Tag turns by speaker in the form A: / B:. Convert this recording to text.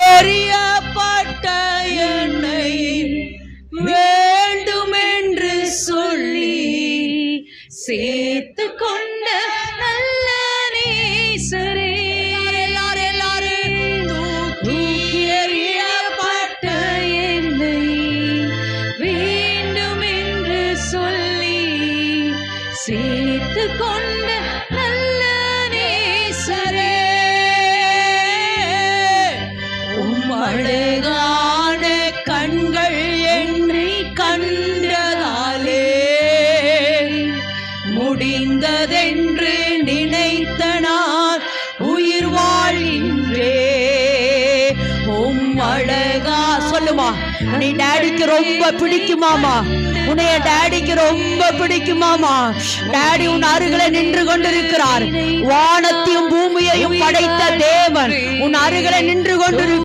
A: எறியப்பட்ட என்னை வேண்டுமென்று சொல்லி சேர்த்து கொண்ட நல்ல நேசரே. என்னை வேண்டுமென்று சொல்லி சேர்த்து கொண்ட முடிந்ததென்று நினைத்த நான் உயிர் வாழ்கின்றே. உம் அழகா சொல்லுமா. நீ டேடிக்கு ரொம்ப பிடிக்குமாமா உன்னைய டேடிக்கு ரொம்ப பிடிக்குமாமா டேடி உன் அருகில நின்று கொண்டிருக்கிறார். வானத்தையும் பூமியையும் படைத்த தேவன். உன் அருகில நின்று கொண்டிருக்கிறார்.